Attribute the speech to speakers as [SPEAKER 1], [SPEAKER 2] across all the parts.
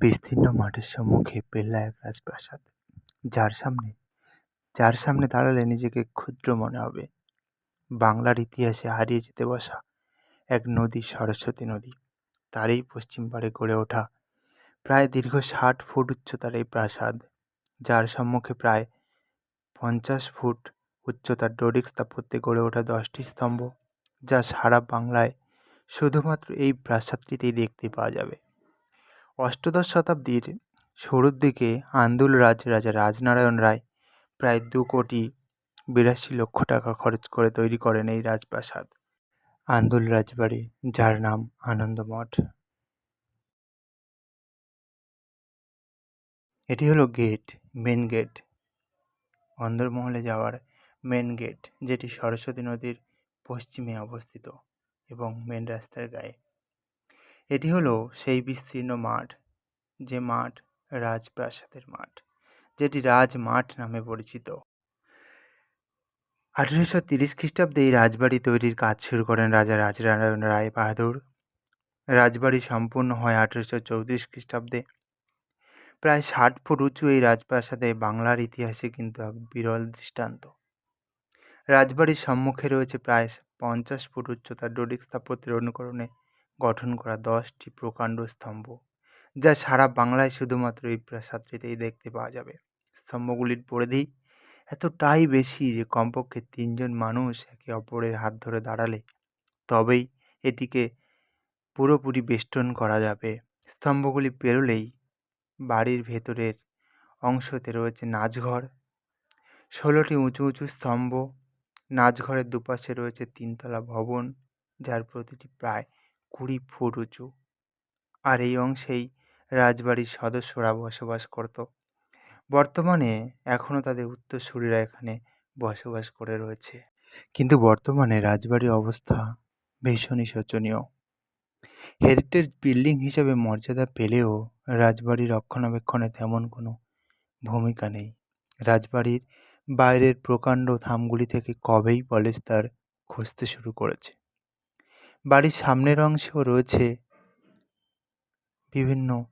[SPEAKER 1] বিস্তীর্ণ মাঠের সম্মুখে পেল্লা এক রাজপ্রাসাদ। যার সামনে যার সামনে দাঁড়ালে নিজেকে ক্ষুদ্র মনে হবে। বাংলার ইতিহাসে হারিয়ে যেতে বসা এক নদী সরস্বতী নদী, তারই পশ্চিম পাড়ে গড়ে ওঠা প্রায় দীর্ঘ ষাট ফুট উচ্চতার এই প্রাসাদ, যার সম্মুখে প্রায় পঞ্চাশ ফুট উচ্চতার ডোরিক স্থাপত্যে গড়ে ওঠা দশটি স্তম্ভ, যা সারা বাংলায় শুধুমাত্র এই প্রাসাদটিতেই দেখতে পাওয়া যাবে। অষ্টদশ শতাব্দীর শুরুর দিকে আন্দুল রাজ, রাজা রাজনারায়ণ রায় প্রায় দু কোটি বিরাশি লক্ষ টাকা খরচ করে তৈরি করেন এই রাজপ্রাসাদ। আন্দুল রাজবাড়ি, যার নাম আনন্দমঠ। এটি হলো গেট, মেন গেট। অন্দরমহলে যাওয়ার মেন গেট, যেটি সরস্বতী নদীর পশ্চিমে অবস্থিত এবং মেন রাস্তার গায়ে এটি হলো সেই বিস্তীর্ণ মাঠ, যে মাঠ রাজপ্রাসাদের মাঠ, যেটি রাজমাঠ নামে পরিচিত। আঠেরোশো তিরিশ খ্রিস্টাব্দে এই রাজবাড়ি তৈরির কাজ শুরু করেন রাজা রাজনারায়ণ রায় বাহাদুর। রাজবাড়ি সম্পূর্ণ হয় আঠেরোশো চৌত্রিশ খ্রিস্টাব্দে। প্রায় ষাট ফুট উঁচু এই রাজপ্রাসাদে বাংলার ইতিহাসে কিন্তু এক বিরল দৃষ্টান্ত। রাজবাড়ির সম্মুখে রয়েছে প্রায় পঞ্চাশ ফুট উচ্চতার ডোরিক স্থাপত্যের অনুকরণে গঠন করা দশটি প্রকাণ্ড স্তম্ভ, যা সারা বাংলায় শুধুমাত্র এই প্রাসাদটিতেই দেখতে পাওয়া যাবে। স্তম্ভগুলির পরিধি এতটাই বেশি যে কমপক্ষে তিনজন মানুষ একে অপরের হাত ধরে দাঁড়ালে তবেই এটিকে পুরোপুরি বেষ্টন করা যাবে। স্তম্ভগুলি পেরোলেই বাড়ির ভেতরের অংশতে রয়েছে নাচঘর, ষোলোটি উঁচু উঁচু স্তম্ভ, নাচঘরের দুপাশে রয়েছে তিনতলা ভবন, যার প্রতিটি প্রায় কুড়ি ফুট উঁচু আর এই অংশেই রাজবাড়ির সদস্যরা বসবাস করত। বর্তমানে এখনও তাদের উত্তরসূরিরা এখানে বসবাস করে রয়েছে। কিন্তু বর্তমানে রাজবাড়ির অবস্থা ভীষণই শোচনীয়। হেরিটেজ বিল্ডিং হিসেবে মর্যাদা পেলেও রাজবাড়ির রক্ষণাবেক্ষণে তেমন কোনো ভূমিকা নেই। রাজবাড়ির বাইরের প্রকাণ্ড থামগুলি থেকে কবেই পলেস্তার খুঁজতে শুরু করেছে। বাড়ির সামনের অংশেও রয়েছে বিভিন্ন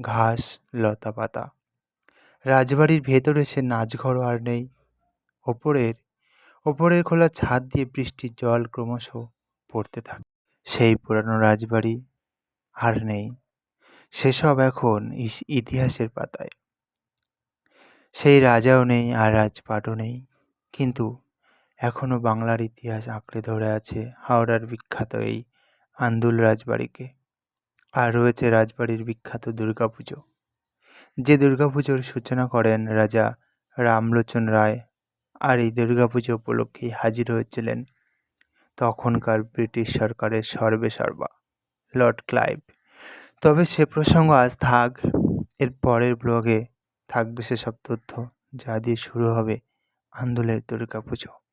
[SPEAKER 1] ঘাস লতা পাতা রাজবাড়ির ভেতরে সে নাচঘরও আর নেই। ওপরের ওপরের খোলা ছাদ দিয়ে বৃষ্টির জল ক্রমশ পড়তে থাকে। সেই পুরানো রাজবাড়ি আর নেই। সেসব এখন ইতিহাসের পাতায়। সেই রাজাও নেই আর রাজপাটও নেই। কিন্তু এখনও বাংলার ইতিহাস আঁকড়ে ধরে আছে হাওড়ার বিখ্যাত এই আন্দুল রাজবাড়িকে। আর রয়েছে রাজবাড়ির বিখ্যাত দুর্গাপুজো। যে দুর্গাপুজোর সূচনা করেন রাজা রামলোচন রায় আর এই দুর্গাপুজো উপলক্ষেই হাজির হয়েছিলেন তখনকার ব্রিটিশ সরকারের সর্বে সর্বা লর্ড ক্লাইভ। তবে সে প্রসঙ্গ আজ থাক, এর পরের ব্লগে থাকবে সেসব তথ্য যা দিয়ে শুরু হবে আন্দোলের দুর্গা পুজো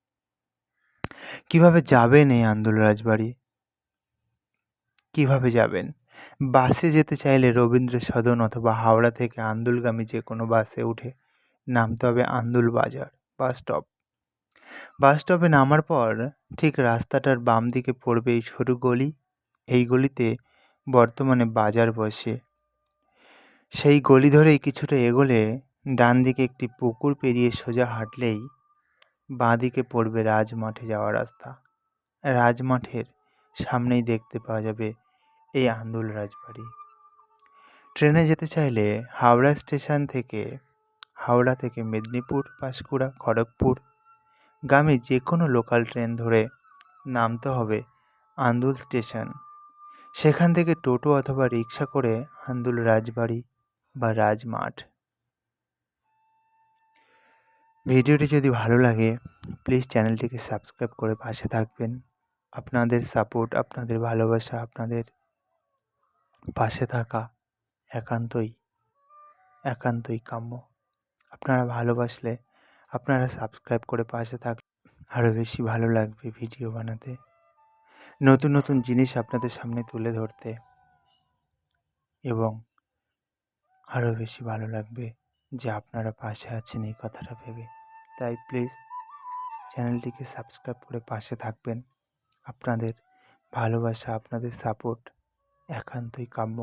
[SPEAKER 1] কীভাবে যাবেন এই আন্দোল রাজবাড়ি? কীভাবে যাবেন? বাসে যেতে চাইলে রবীন্দ্র সদন অথবা হাওড়া থেকে আন্দুলগামী যে কোনো বাসে উঠে নামতে হবে আন্দুল বাজার বাস স্টপ। বাস স্টপে নামার পর ঠিক রাস্তাটার বাম দিকে পড়বে এই সরু গলি। এই গলিতে বর্তমানে বাজার বসে। সেই গলি ধরেই কিছুটা এগোলে ডান দিকে একটি পুকুর পেরিয়ে সোজা হাঁটলেই বাঁ দিকে পড়বে রাজমাঠে যাওয়ার রাস্তা। রাজমাঠের সামনেই দেখতে পাওয়া যাবে এই আন্দুল রাজবাড়ি। ট্রেনে যেতে চাইলে হাওড়া স্টেশন থেকে, হাওড়া থেকে মেদিনীপুর, পাঁশকুড়া, খড়গপুর গামী যে কোনো লোকাল ট্রেন ধরে নামতে হবে আন্দুল স্টেশন। সেখান থেকে টোটো অথবা রিক্সা করে আন্দুল রাজবাড়ি বা রাজমাঠ। ভিডিওটি যদি ভালো লাগে প্লিজ চ্যানেলটিকে সাবস্ক্রাইব করে পাশে থাকবেন। আপনাদের সাপোর্ট আপনাদের ভালোবাসা, আপনাদের পাশে থাকা একান্তই একান্তই কাম্য। আপনারা ভালোবাসলে আপনারা সাবস্ক্রাইব করে পাশে থাক আরও বেশি ভালো লাগবে ভিডিও বানাতে। নতুন নতুন জিনিস আপনাদের সামনে তুলে ধরতে এবং আরও বেশি ভালো লাগবে। যে আপনারা পাশে আছেন এই কথাটা ভেবে। তাই প্লিজ চ্যানেলটিকে সাবস্ক্রাইব করে পাশে থাকবেন। আপনাদের ভালোবাসা, আপনাদের সাপোর্ট একান্তই কাম্য।